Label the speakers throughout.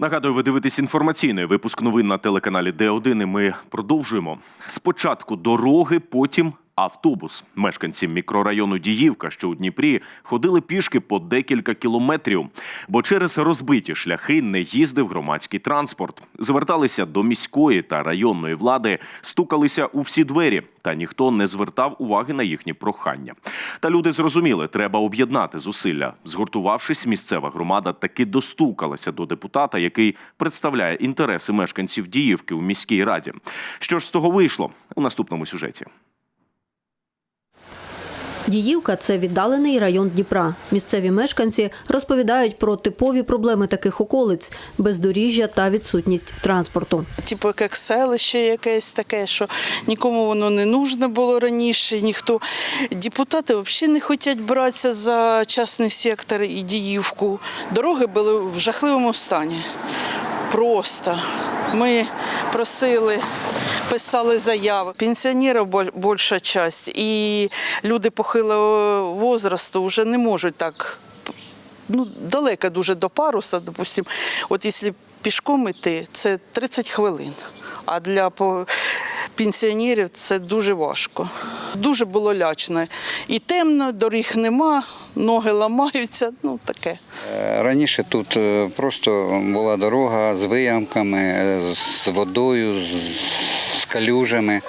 Speaker 1: Нагадую, ви дивитесь інформаційний випуск новин на телеканалі Д1 і Ми продовжуємо. Спочатку дороги, потім автобус. Мешканці мікрорайону Діївка, що у Дніпрі, ходили пішки по декілька кілометрів, бо через розбиті шляхи не їздив громадський транспорт. Зверталися до міської та районної влади, стукалися у всі двері, та ніхто не звертав уваги на їхні прохання. Та люди зрозуміли, треба об'єднати зусилля. Згуртувавшись, місцева громада таки достукалася до депутата, який представляє інтереси мешканців Діївки у міській раді. Що ж з того вийшло у наступному сюжеті?
Speaker 2: Діївка це віддалений район Дніпра. Місцеві мешканці розповідають про типові проблеми таких околиць бездоріжжя та відсутність транспорту.
Speaker 3: Типу, як селище якесь таке, що нікому воно не нужно було раніше, ніхто. Депутати взагалі не хочуть братися за частний сектор і діївку. Дороги були в жахливому стані. Просто. Ми просили, писали заяви. Пенсіонерів більша частина, і люди похилого возрасту вже не можуть так ну, далеко дуже до паруса, допустим, от якщо пішком йти, це 30 хвилин. А для пенсіонерів це дуже важко. Дуже було лячно. І темно, доріг нема, ноги ламаються, ну таке.
Speaker 4: Е, Раніше тут е, просто була дорога з виямками, е, з водою, з калюжами.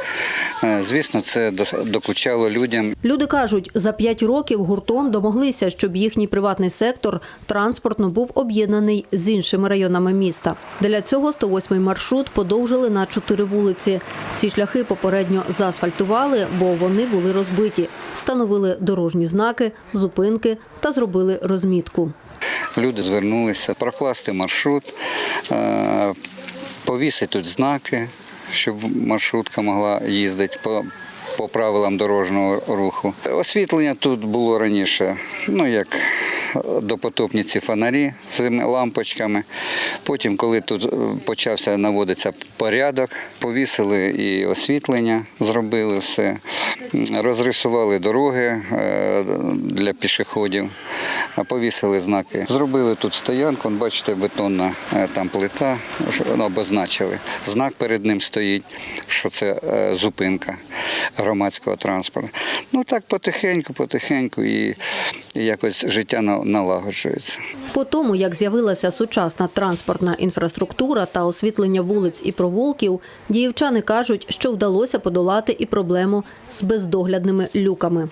Speaker 4: Е, Звісно, це докучало людям.
Speaker 2: Люди кажуть, за п'ять років гуртом домоглися, щоб їхній приватний сектор транспортно був об'єднаний з іншими районами міста. Для цього 108-й маршрут подовжили на чотири вулиці. Ці шляхи попередньо заасфальтували, бо вони були розбиті. Встановили дорожні знаки, зупинки та зробили розмітку.
Speaker 4: Люди звернулися прокласти маршрут, е, повісити тут знаки, щоб маршрутка могла їздити по, по правилам дорожнього руху. Освітлення тут було раніше, ну як допотопні ці фонарі з цими лампочками. Потім, коли тут е, почався наводитися порядок, повісили і освітлення, зробили все, розрисували дороги е, для пішоходів, повісили знаки. Зробили тут стоянку, бачите, бетонна е, там плита, ну, обозначили. Знак перед ним стоїть, що це зупинка громадського транспорту. Ну так потихеньку, потихеньку і, і якось життя на- налагоджується.
Speaker 2: По тому, як з'явилася сучасна транспортна інфраструктура та освітлення вулиць і провулків, діївчани кажуть, що вдалося подолати і проблему з бездоглядними люками.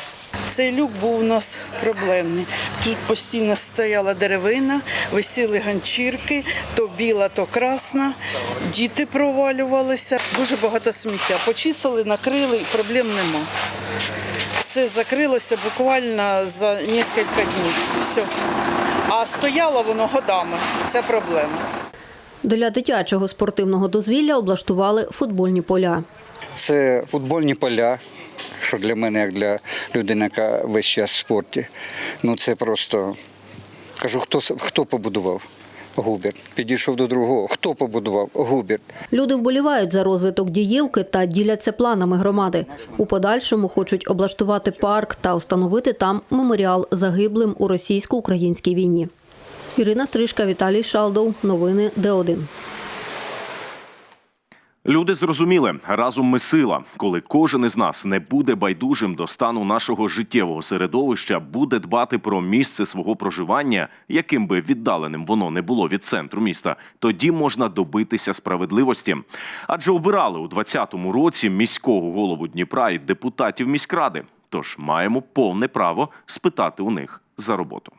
Speaker 3: Цей люк був у нас проблемний. Тут постійно стояла деревина, висіли ганчірки, то біла, то красна. Діти провалювалися. Дуже багато сміття. Почистили, накрили, і проблем нема. Все закрилося буквально за кілька днів. Все. А стояло воно годами. Це проблема.
Speaker 2: Для дитячого спортивного дозвілля облаштували футбольні поля.
Speaker 4: Це футбольні поля, що для мене, як для людини, яка весь час в спорті. Ну це просто кажу, хто, хто побудував? Губерт. Підійшов до другого. Хто побудував? Губер.
Speaker 2: Люди вболівають за розвиток дієвки та діляться планами громади. У подальшому хочуть облаштувати парк та встановити там меморіал загиблим у російсько-українській війні. Ірина Стрижка, Віталій Шалдов. Новини Д1.
Speaker 1: Люди зрозуміли, разом ми сила. Коли кожен із нас не буде байдужим до стану нашого життєвого середовища, буде дбати про місце свого проживання, яким би віддаленим воно не було від центру міста, тоді можна добитися справедливості. Адже обирали у 2020 році міського голову Дніпра і депутатів міськради. Тож маємо повне право спитати у них за роботу.